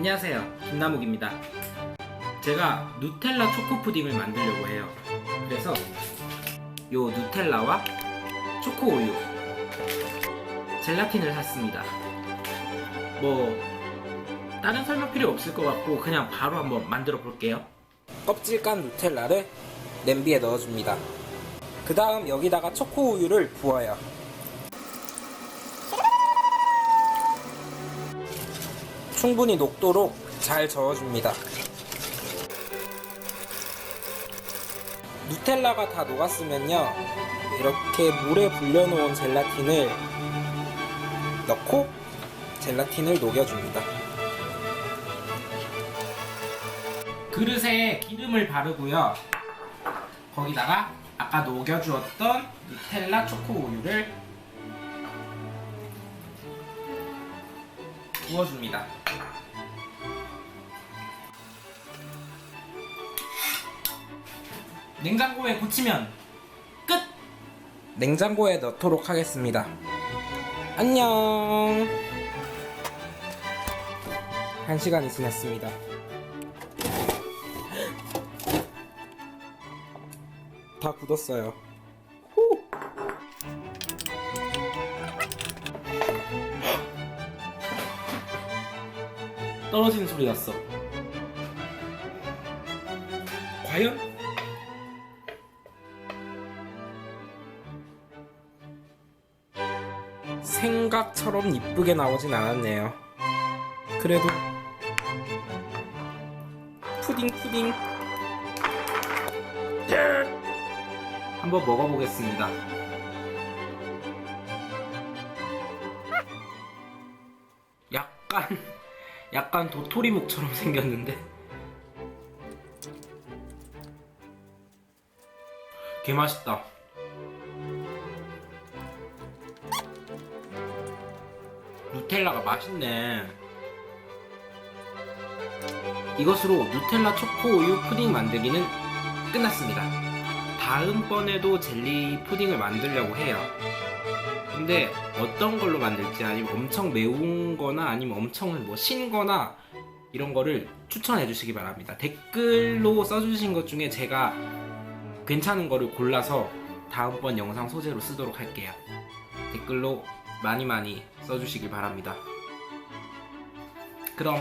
안녕하세요. 김나묵입니다. 제가 누텔라 초코 푸딩을 만들려고 해요. 그래서 요 누텔라와 초코 우유, 젤라틴을 샀습니다. 뭐 다른 설명 필요 없을 것 같고 그냥 바로 한번 만들어 볼게요. 껍질 깐 누텔라를 냄비에 넣어줍니다. 그 다음 여기다가 초코 우유를 부어요. 충분히 녹도록 잘 저어줍니다. 누텔라가 다 녹았으면요. 이렇게 물에 불려놓은 젤라틴을 넣고 젤라틴을 녹여줍니다. 그릇에 기름을 바르고요. 거기다가 아까 녹여주었던 누텔라 초코 우유를 부어줍니다. 냉장고에 고치면 끝! 냉장고에 넣도록 하겠습니다. 안녕! 한 시간이 지났습니다. 다 굳었어요. 떨어지는 소리 났어. 과연? 생각처럼 이쁘게 나오진 않았네요. 그래도 푸딩 푸딩 한번 먹어보겠습니다. 약간 약간 도토리묵처럼 생겼는데 개 맛있다. 누텔라가 맛있네. 이것으로 누텔라 초코 우유 푸딩 만들기는 끝났습니다. 다음번에도 젤리 푸딩을 만들려고 해요. 근데 어떤 걸로 만들지 아니면 엄청 매운 거나 아니면 엄청 뭐 신거나 이런 거를 추천해 주시기 바랍니다. 댓글로 써주신 것 중에 제가 괜찮은 거를 골라서 다음번 영상 소재로 쓰도록 할게요. 댓글로 많이 많이 써주시길 바랍니다. 그럼